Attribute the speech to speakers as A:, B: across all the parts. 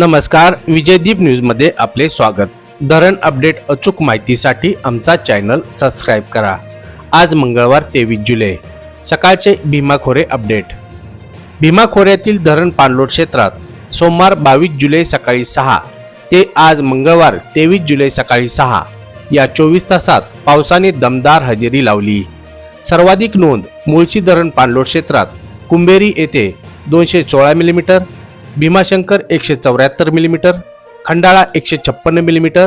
A: नमस्कार विजयदीप न्यूजमध्ये आपले स्वागत. धरण अपडेट अचूक माहितीसाठी आमचा चॅनल सबस्क्राईब करा. आज मंगळवार तेवीस जुलै. सकाळचे भीमाखोरे अपडेट. भीमाखोऱ्यातील धरण पाणलोट क्षेत्रात सोमवार बावीस जुलै सकाळी सहा ते आज मंगळवार तेवीस जुलै सकाळी सहा या चोवीस तासात पावसाने दमदार हजेरी लावली. सर्वाधिक नोंद मुळशी धरण पाणलोट क्षेत्रात कुंभेरी येथे दोनशे सोळा मिलीमीटर भीमाशंकर एकशे चौऱ्याहत्तर मिलीमीटर खंडाळा एकशे छप्पन्न मिलीमीटर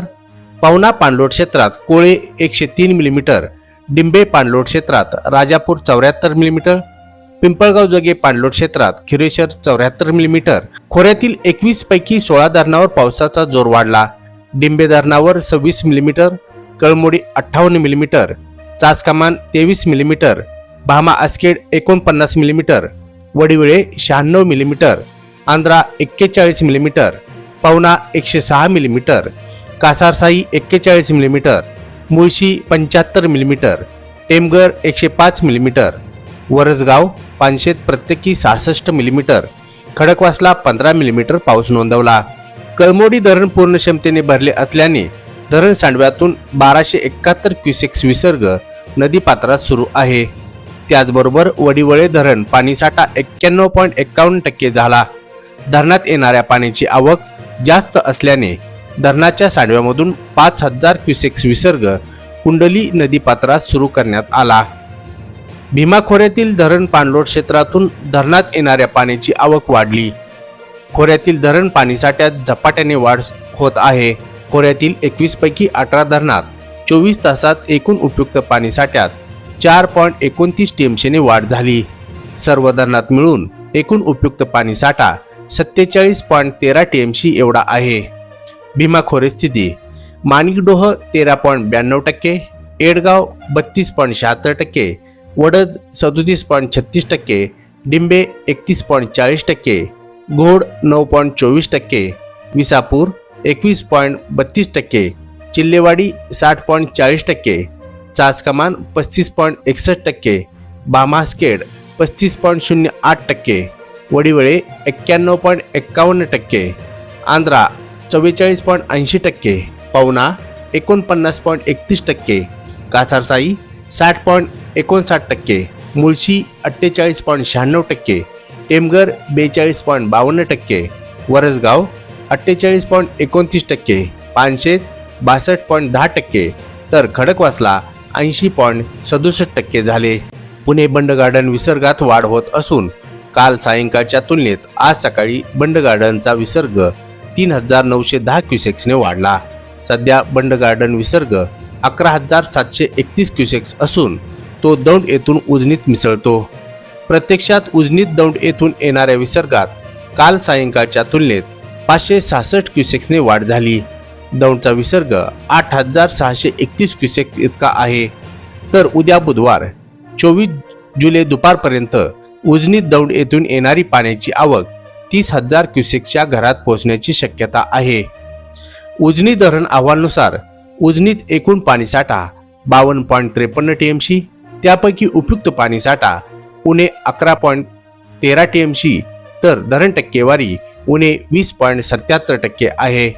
A: पावना पाणलोट क्षेत्रात कोळे एकशे तीन मिलीमीटर डिंबे पाणलोट क्षेत्रात राजापूर चौऱ्याहत्तर मिलीमीटर पिंपळगाव जोगे पाणलोट क्षेत्रात खिरेश्वर चौऱ्याहत्तर मिलीमीटर खोऱ्यातील एकवीस पैकी सोळा धरणावर पावसाचा जोर वाढला. डिंबे धरणावर सव्वीस मिलीमीटर कळमोडी अठ्ठावन्न मिलीमीटर चासकमान तेवीस मिलीमीटर भामा आस्केड एकोणपन्नास मिलीमीटर वडिवळे शहाण्णव मिलीमीटर आंध्रा एक्केचाळीस मिलीमीटर पवना एकशे सहा मिलीमीटर कासारसाई एक्केचाळीस मिलीमीटर मुळशी पंच्याहत्तर मिलीमीटर टेमगर एकशे पाच मिलीमीटर वरसगाव पाचशेत प्रत्येकी सहासष्ट मिलीमीटर खडकवासला पंधरा मिलीमीटर पाऊस नोंदवला. कळमोडी धरण पूर्ण क्षमतेने भरले असल्याने धरण सांडव्यातून बाराशे एकाहत्तर क्युसेक्स विसर्ग नदीपात्रात सुरू आहे. त्याचबरोबर वडिवळे धरण पाणीसाठा एक्क्याण्णव पॉईंट एक्कावन्न टक्के झाला. धरणात येणाऱ्या पाण्याची आवक जास्त असल्याने धरणाच्या सांडव्यामधून पाच हजार क्युसेक्स विसर्ग कुंडली नदीपात्रात सुरू करण्यात आला. भीमा खोऱ्यातील धरण पाणलोट क्षेत्रातून धरणात येणाऱ्या पाण्याची आवक वाढली. खोऱ्यातील धरण पाणीसाठ्यात झपाट्याने वाढ होत आहे. खोऱ्यातील एकवीसपैकी अठरा धरणात चोवीस तासात एकूण उपयुक्त पाणीसाठ्यात चार पॉईंट एकोणतीस टीएमसीने वाढ झाली. सर्व धरणात मिळून एकूण उपयुक्त पाणीसाठा सत्तेचाळीस पॉईंट तेरा टीएमसी एवढा आहे. भीमाखोरे स्थिती. माणिकडोह तेरा पॉईंट ब्याण्णव टक्के एडगाव बत्तीस पॉईंट शहात्तर टक्के वडद सदोतीस पॉईंट छत्तीस टक्के डिंबे एकतीस पॉईंट चाळीस टक्के घोड नऊ पॉईंट चोवीस टक्के विसापूर एकवीस पॉईंट बत्तीस टक्के चिल्लेवाडी साठ पॉईंट चाळीस टक्के चाचकमान पस्तीस पॉईंट एकसष्ट टक्के बामास्केड पस्तीस पॉईंट शून्य आठ टक्के वडिवळे एक्क्याण्णव पॉईंट एक्कावन्न टक्के आंध्रा चव्वेचाळीस पॉईंट ऐंशी टक्के पवना एकोणपन्नास पॉईंट एकतीस टक्के कासारसाई साठ पॉईंट एकोणसाठ टक्के मुळशी अठ्ठेचाळीस पॉईंट शहाण्णव टक्के टेमगर बेचाळीस पॉईंट बावन्न टक्के वरसगाव अठ्ठेचाळीस पॉईंट एकोणतीस टक्के पानशेत बासष्ट पॉईंट दहा टक्के तर खडकवासला ऐंशी पॉईंट सदुसष्ट टक्के झाले. पुणे बंड गार्डन विसर्गात वाढ होत असून काल सायंकाळच्या तुलनेत आज सकाळी बंड गार्डनचा विसर्ग तीन हजार नऊशे दहा क्युसेक्सने वाढला. सध्या बंड गार्डन विसर्ग अकरा हजार सातशे एकतीस क्युसेक्स असून तो दौंड येथून उजनीत मिसळतो. प्रत्यक्षात उजनीत दौंड येथून येणाऱ्या विसर्गात काल सायंकाळच्या तुलनेत पाचशे सहासष्ट क्युसेक्सने वाढ झाली. दौंडचा विसर्ग आठ हजार सहाशे एकतीस क्युसेक्स इतका आहे. तर उद्या बुधवार चोवीस जुलै दुपारपर्यंत उजनीत दौंड येथून येणारी पाण्याची आवक तीस हजार क्युसेक्सच्या घरात पोहोचण्याची शक्यता आहे. उजनी धरण अहवालनुसार उजनीत एकूण पाणीसाठा बावन्न पॉईंट त्रेपन्न टीएमसी त्यापैकी उपयुक्त पाणीसाठा उणे अकरा पॉईंट तेरा टीएमसी तर धरण टक्केवारी उणे वीस पॉईंट सत्याहत्तर टक्के आहे.